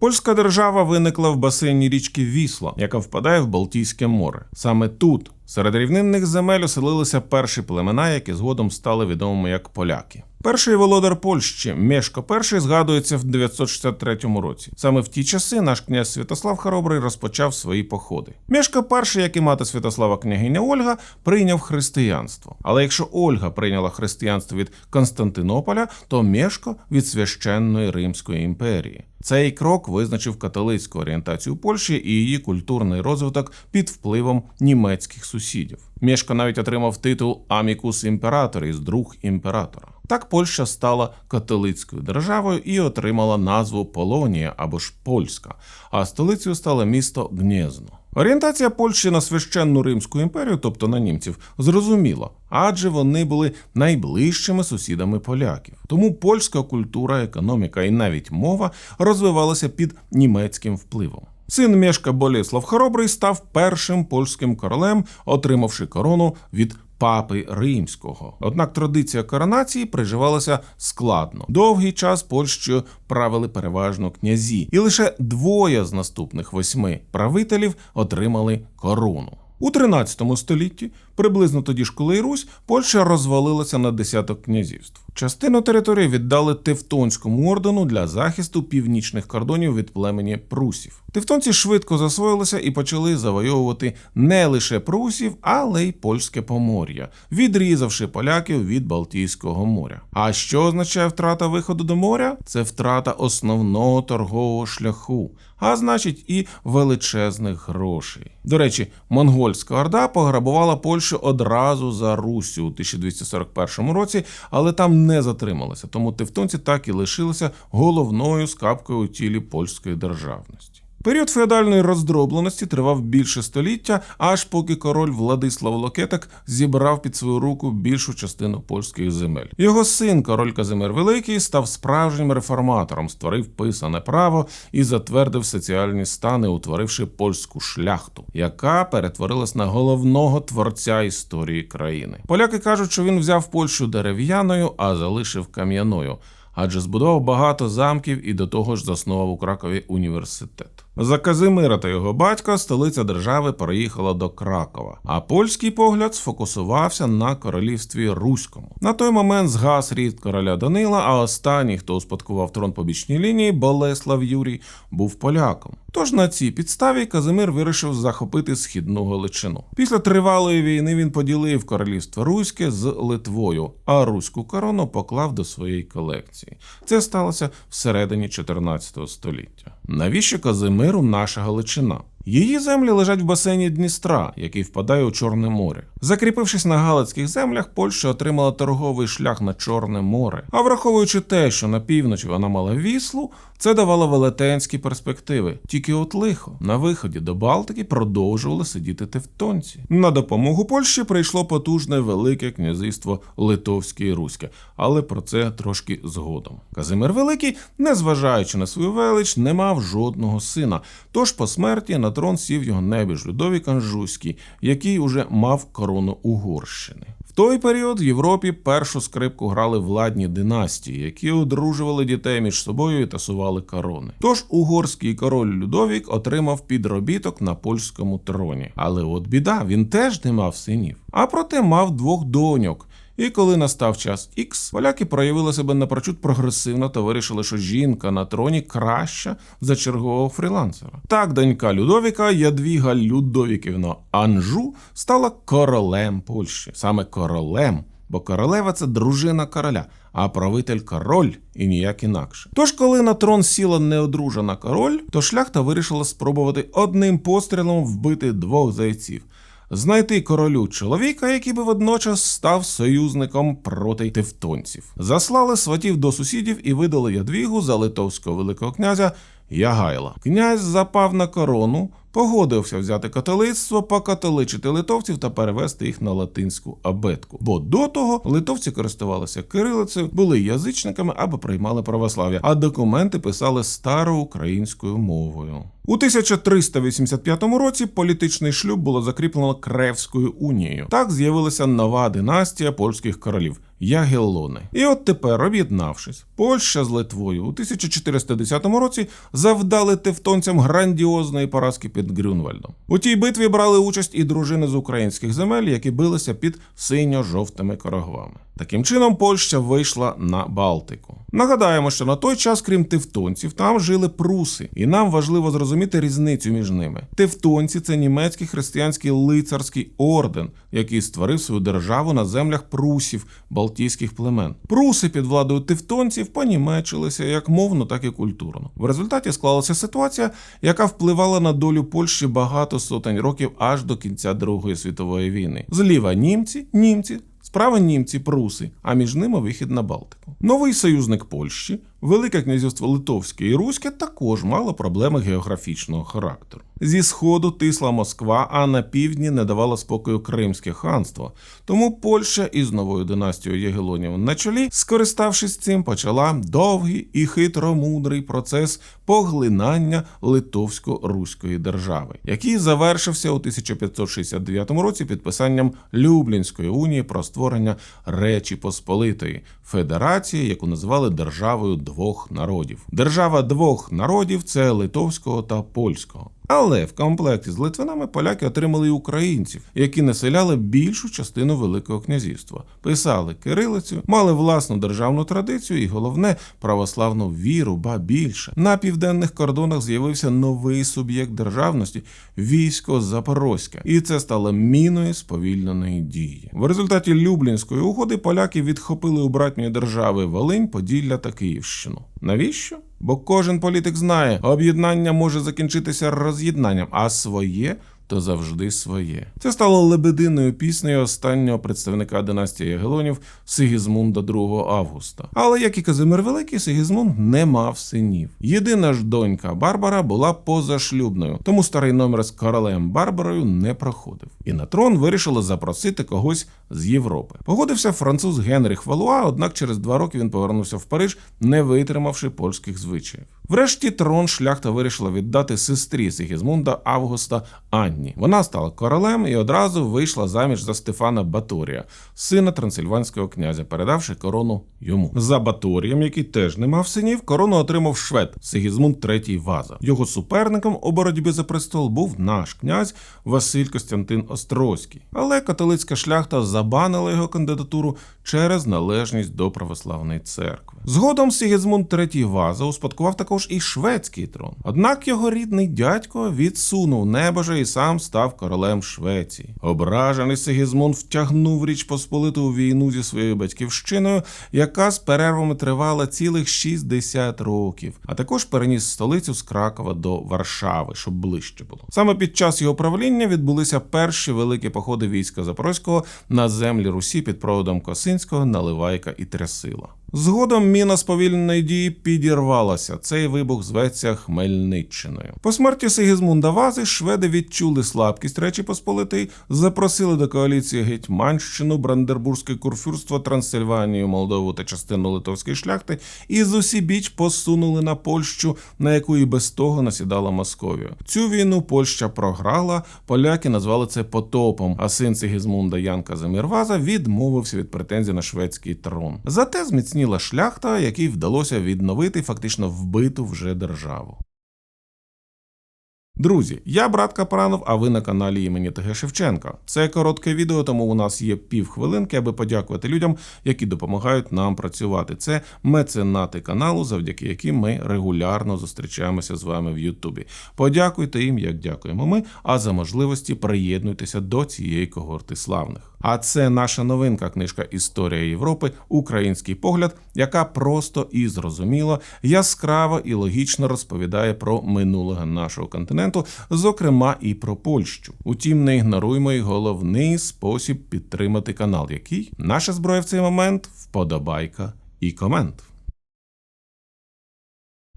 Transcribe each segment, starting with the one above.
Польська держава виникла в басейні річки Вісла, яка впадає в Балтійське море. Саме тут, серед рівнинних земель, оселилися перші племена, які згодом стали відомими як поляки. Перший володар Польщі Мешко І згадується в 963 році. Саме в ті часи наш князь Святослав Хоробрий розпочав свої походи. Мешко І, як і мати Святослава княгиня Ольга, прийняв християнство. Але якщо Ольга прийняла християнство від Константинополя, то Мешко від священної Римської імперії. Цей крок визначив католицьку орієнтацію Польщі і її культурний розвиток під впливом німецьких сусідів. Мешко навіть отримав титул Амікус імператоріс, друг імператора. Так Польща стала католицькою державою і отримала назву Полонія або ж Польська, а столицею стало місто Гнєзно. Орієнтація Польщі на священну Римську імперію, тобто на німців, зрозуміла, адже вони були найближчими сусідами поляків. Тому польська культура, економіка і навіть мова розвивалася під німецьким впливом. Син Мешка Боліслав Хоробрий став першим польським королем, отримавши корону від папи римського. Однак традиція коронації приживалася складно. Довгий час Польщею правили переважно князі, і лише двоє з наступних восьми правителів отримали корону. У 13 столітті, приблизно тоді ж, коли й Русь, Польща розвалилася на десяток князівств. Частину території віддали Тевтонському ордену для захисту північних кордонів від племені прусів. Тевтонці швидко засвоїлися і почали завойовувати не лише прусів, але й польське помор'я, відрізавши поляків від Балтійського моря. А що означає втрата виходу до моря? Це втрата основного торгового шляху, а значить і величезних грошей. До речі, монгольська орда пограбувала Польщу одразу за Русю у 1241 році, але там не затрималася, тому тевтонці так і лишилися головною скапкою у тілі польської державності. Період феодальної роздробленості тривав більше століття, аж поки король Владислав Локетак зібрав під свою руку більшу частину польських земель. Його син, король Казимир Великий, став справжнім реформатором, створив писане право і затвердив соціальні стани, утворивши польську шляхту, яка перетворилась на головного творця історії країни. Поляки кажуть, що він взяв Польщу дерев'яною, а залишив кам'яною. Адже збудував багато замків і до того ж заснував у Кракові університет. За Казимира та його батька столиця держави переїхала до Кракова, а польський погляд сфокусувався на королівстві Руському. На той момент згас рід короля Данила, а останній, хто успадкував трон по бічній лінії, Болеслав Юрій, був поляком. Тож на цій підставі Казимир вирішив захопити східну Галичину. Після тривалої війни він поділив королівство Руське з Литвою, а руську корону поклав до своєї колекції. Це сталося всередині 14 століття. Навіщо Казимиру наша Галичина? Її землі лежать в басейні Дністра, який впадає у Чорне море. Закріпившись на галицьких землях, Польща отримала торговий шлях на Чорне море. А враховуючи те, що на півночі вона мала віслу, це давало велетенські перспективи. Тільки от лихо на виході до Балтики продовжували сидіти тевтонці. На допомогу Польщі прийшло потужне велике князівство Литовське і Руське, але про це трошки згодом. Казимир Великий, незважаючи на свою велич, не мав жодного сина. Тож по смерті на трон сів його небіж Людовік Анжуйський, який уже мав корону Угорщини. В той період в Європі першу скрипку грали владні династії, які одружували дітей між собою і тасували корони. Тож угорський король Людовік отримав підробіток на польському троні. Але от біда, він теж не мав синів, а проте мав двох доньок. І коли настав час Ікс, поляки проявили себе напрочуд прогресивно та вирішили, що жінка на троні краща за чергового фрілансера. Так, донька Людовіка Ядвіга Людовіківна Анжу стала королем Польщі, саме королем. Бо королева це дружина короля, а правитель король і ніяк інакше. Тож, коли на трон сіла неодружена король, то шляхта вирішила спробувати одним пострілом вбити двох зайців знайти королю чоловіка, який би водночас став союзником проти тевтонців. Заслали сватів до сусідів і видали ядвігу за литовського великого князя Ягайла. Князь запав на корону, погодився взяти католицтво, покатоличити литовців та перевести їх на латинську абетку. Бо до того литовці користувалися кирилицею, були язичниками або приймали православ'я, а документи писали староукраїнською мовою. У 1385 році політичний шлюб було закріплено Кревською унією. Так з'явилася нова династія польських королів Ягеллони. І от тепер, об'єднавшись, Польща з Литвою у 1410 році завдали тевтонцям грандіозної поразки під Грюнвальдом. У тій битві брали участь і дружини з українських земель, які билися під синьо-жовтими корогвами. Таким чином, Польща вийшла на Балтику. Нагадаємо, що на той час, крім тевтонців, там жили пруси, і нам важливо зрозуміти різницю між ними. Тевтонці це німецький християнський лицарський орден, який створив свою державу на землях прусів балтійських племен. Пруси під владою тевтонців понімечилися як мовно, так і культурно. В результаті склалася ситуація, яка впливала на долю Польщі багато сотень років аж до кінця Другої світової війни. Зліва німці, німці. Справа німці пруси, а між ними вихід на Балтику. Новий союзник Польщі, Велике князівство Литовське і Руське також мало проблеми географічного характеру. Зі сходу тисла Москва, а на півдні не давало спокою Кримське ханство. Тому Польща із новою династією Єгелонів на чолі, скориставшись цим, почала довгий і хитромудрий процес поглинання Литовсько-Руської держави, який завершився у 1569 році підписанням Люблінської унії про створення Речі Посполитої федерації, яку називали державою двох народів. Держава двох народів це литовського та польського. Але в комплекті з литвинами поляки отримали й українців, які населяли більшу частину Великого князівства, писали кирилицю, мали власну державну традицію і головне православну віру, ба більше. На південних кордонах з'явився новий суб'єкт державності військо Запорозьке, і це стало міною сповільненої дії. В результаті Люблінської угоди поляки відхопили у братньої держави Волинь, Поділля та Київщину. Навіщо? Бо кожен політик знає, об'єднання може закінчитися роз'єднанням, а своє то завжди своє. Це стало лебединою піснею останнього представника династії Ягелонів Сигізмунда II Августа. Але як і Казимир Великий, Сигізмунд не мав синів. Єдина ж донька Барбара була позашлюбною, тому старий номер з королем Барбарою не проходив. І на трон вирішили запросити когось з Європи. Погодився француз Генріх Валуа, однак через два роки він повернувся в Париж, не витримавши польських звичаїв. Врешті трон шляхта вирішила віддати сестрі Сигізмунда Августа Анні. Вона стала королем і одразу вийшла заміж за Стефана Баторія, сина трансильванського князя, передавши корону йому. За Баторієм, який теж не мав синів, корону отримав швед Сигізмунд III Ваза. Його суперником у боротьбі за престол був наш князь Василь Костянтин Острозький. Але католицька шляхта забанила його кандидатуру через належність до православної церкви. Згодом Сігізмунд III Ваза успадкував також і шведський трон. Однак його рідний дядько відсунув небожа і сам став королем Швеції. Ображений Сигізмунд втягнув Річ Посполиту у війну зі своєю батьківщиною, яка з перервами тривала цілих 60 років, а також переніс столицю з Кракова до Варшави, щоб ближче було. Саме під час його правління відбулися перші великі походи війська Запорозького на землі Русі під проводом Косинського, Наливайка і Трясила. Згодом міна сповільненої дії підірвалася. Цей вибух зветься Хмельниччиною. По смерті Сигізмунда Вази шведи відчули слабкість Речі Посполитої, запросили до коаліції Гетьманщину, Брандербурзьке курфюрство, Трансильванію, Молдову та частину литовської шляхти і з усібіч посунули на Польщу, на яку і без того насідала Московія. Цю війну Польща програла. Поляки назвали це потопом. А син Сигізмунда Ян Казимир Ваза відмовився від претензій на шведський трон. Зате зміцнів зміцніла шляхта, якій вдалося відновити фактично вбиту вже державу. Друзі, я брат Капранов, а ви на каналі імені ТГ Шевченка. Це коротке відео, тому у нас є півхвилинки, аби подякувати людям, які допомагають нам працювати. Це меценати каналу, завдяки яким ми регулярно зустрічаємося з вами в Ютубі. Подякуйте їм, як дякуємо ми. А за можливості приєднуйтеся до цієї когорти славних. А це наша новинка книжка Історія Європи, Український погляд, яка просто і зрозуміло, яскраво і логічно розповідає про минулого нашого континенту, зокрема і про Польщу. Утім, не ігноруймо й головний спосіб підтримати канал, який наша зброя в цей момент вподобайка і комент.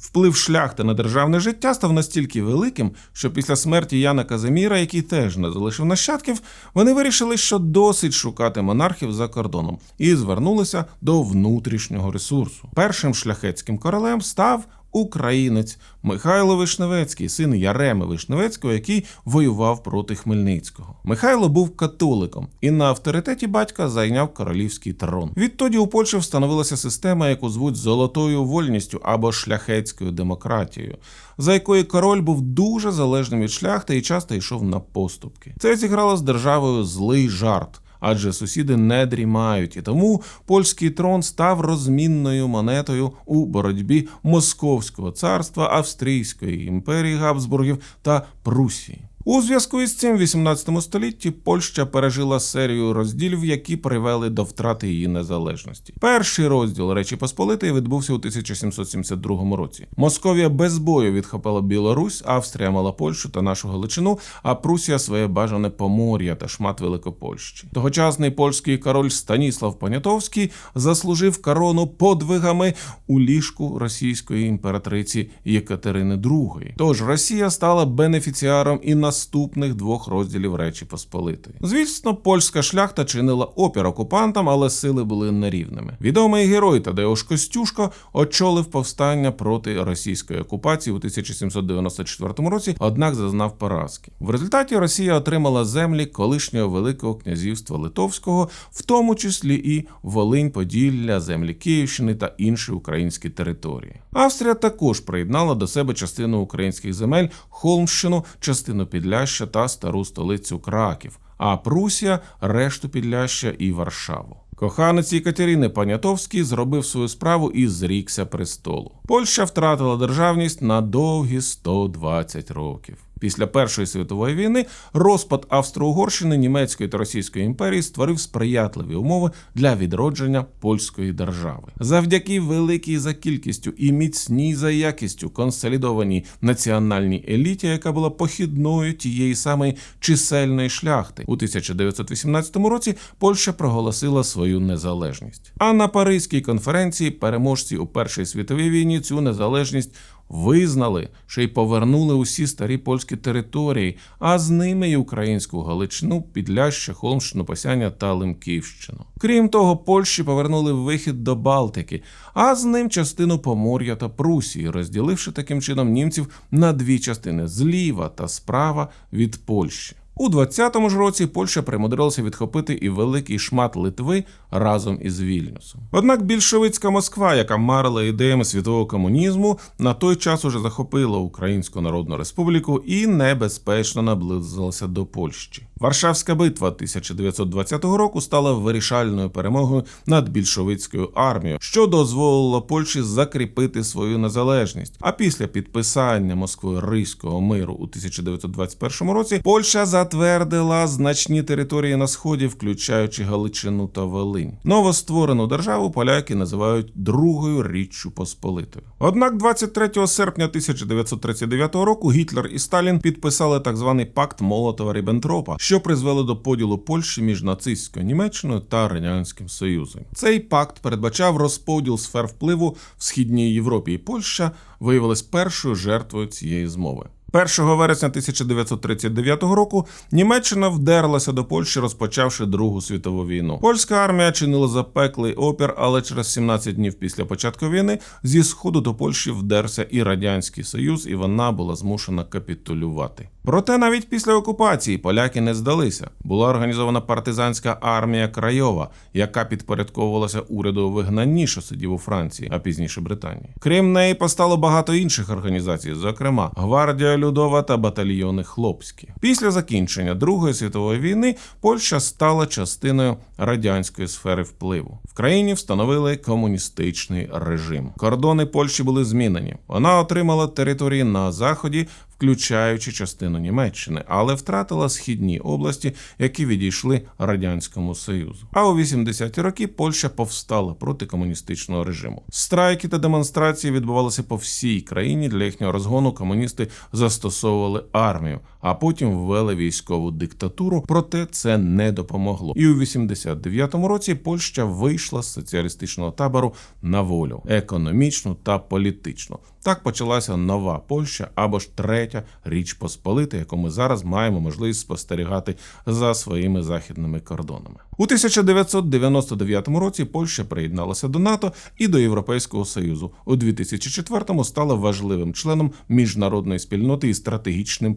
Вплив шляхти на державне життя став настільки великим, що після смерті Яна Казиміра, який теж не залишив нащадків, вони вирішили, що досить шукати монархів за кордоном, і звернулися до внутрішнього ресурсу. Першим шляхетським королем став українець Михайло Вишневецький, син Яреми Вишневецького, який воював проти Хмельницького. Михайло був католиком і на авторитеті батька зайняв королівський трон. Відтоді у Польщі встановилася система, яку звуть золотою вольністю або шляхетською демократією, за якою король був дуже залежним від шляхти і часто йшов на поступки. Це зіграло з державою злий жарт. Адже сусіди не дрімають, і тому польський трон став розмінною монетою у боротьбі Московського царства, Австрійської імперії Габсбургів та Прусії. У зв'язку із цим в 18 столітті Польща пережила серію розділів, які привели до втрати її незалежності. Перший розділ Речі Посполитої відбувся у 1772 році. Московія без бою відхопила Білорусь, Австрія мала Польщу та нашу Галичину, а Прусія своє бажане Помор'я та шмат Великопольщі. Тогочасний польський король Станіслав Понятовський заслужив корону подвигами у ліжку російської імператриці Єкатерини II. Тож Росія стала бенефіціаром і наступних двох розділів Речі Посполитої. Звісно, польська шляхта чинила опір окупантам, але сили були нерівними. Відомий герой Тадеуш Костюшко очолив повстання проти російської окупації у 1794 році, однак зазнав поразки. В результаті Росія отримала землі колишнього Великого князівства Литовського, в тому числі і Волинь, Поділля, землі Київщини та інші українські території. Австрія також приєднала до себе частину українських земель, Холмщину, частину Підляща та стару столицю Краків, а Прусія решту Підляща і Варшаву. Коханець Екатерини Панятовський зробив свою справу і зрікся престолу. Польща втратила державність на довгі 120 років. Після Першої світової війни розпад Австро-Угорщини, Німецької та Російської імперії створив сприятливі умови для відродження польської держави. Завдяки великій за кількістю і міцній за якістю консолідованій національній еліті, яка була похідною тієї самої чисельної шляхти, у 1918 році Польща проголосила свою незалежність. А на Паризькій конференції переможці у Першій світовій війні цю незалежність визнали, що й повернули усі старі польські території, а з ними й українську Галичину, Підляща, Холмщину, Посяння та Лемківщину. Крім того, Польщі повернули вихід до Балтики, а з ним частину Помор'я та Прусії, розділивши таким чином німців на дві частини зліва та справа від Польщі. У 20-му ж році Польща примудрилася відхопити і великий шмат Литви разом із Вільнюсом. Однак більшовицька Москва, яка марила ідеями світового комунізму, на той час уже захопила Українську Народну Республіку і небезпечно наблизилася до Польщі. Варшавська битва 1920 року стала вирішальною перемогою над більшовицькою армією, що дозволило Польщі закріпити свою незалежність. А після підписання Москвою Ризького миру у 1921 році Польща затвердила значні території на сході, включаючи Галичину та Волинь. Новостворену державу поляки називають Другою Річчю Посполитою. Однак, 23 серпня 1939 року Гітлер і Сталін підписали так званий пакт Молотова Ріббентропа, що призвело до поділу Польщі між нацистською Німеччиною та Радянським Союзом. Цей пакт передбачав розподіл сфер впливу в східній Європі, і Польща виявилась першою жертвою цієї змови. 1 вересня 1939 року Німеччина вдерлася до Польщі, розпочавши Другу світову війну. Польська армія чинила запеклий опір, але через 17 днів після початку війни зі сходу до Польщі вдерся і радянський союз, і вона була змушена капітулювати. Проте навіть після окупації поляки не здалися. Була організована партизанська армія Крайова, яка підпорядковувалася уряду вигнанні, що сидів у Франції, а пізніше Британії. Крім неї, постало багато інших організацій, зокрема гвардія Людова та батальйони Хлопські. Після закінчення Другої світової війни Польща стала частиною радянської сфери впливу. В країні встановили комуністичний режим. Кордони Польщі були змінені. Вона отримала території на заході, включаючи частину Німеччини, але втратила східні області, які відійшли радянському союзу. А у 80-ті роки Польща повстала проти комуністичного режиму. Страйки та демонстрації відбувалися по всій країні. Для їхнього розгону комуністи застосовували армію, а потім ввели військову диктатуру. Проте це не допомогло. І у 89-му році Польща вийшла з соціалістичного табору на волю економічну та політичну. Так почалася нова Польща або ж третя річ Посполита, яку ми зараз маємо можливість спостерігати за своїми західними кордонами. У 1999 році Польща приєдналася до НАТО і до Європейського Союзу. У 2004-му стала важливим членом міжнародної спільноти і стратегічним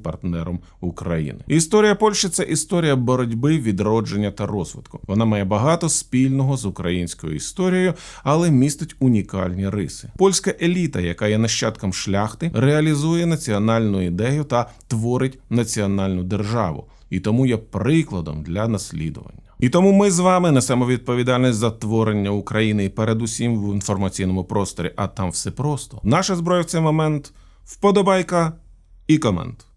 партнером України. Історія Польщі це історія боротьби, відродження та розвитку. Вона має багато спільного з українською історією, але містить унікальні риси. Польська еліта, яка є нащадком шляхти, реалізує національну ідею та творить національну державу, і тому є прикладом для наслідування. І тому ми з вами несемо відповідальність за творення України і передусім в інформаційному просторі, а там все просто. Наша зброя в цей момент вподобайка і комент.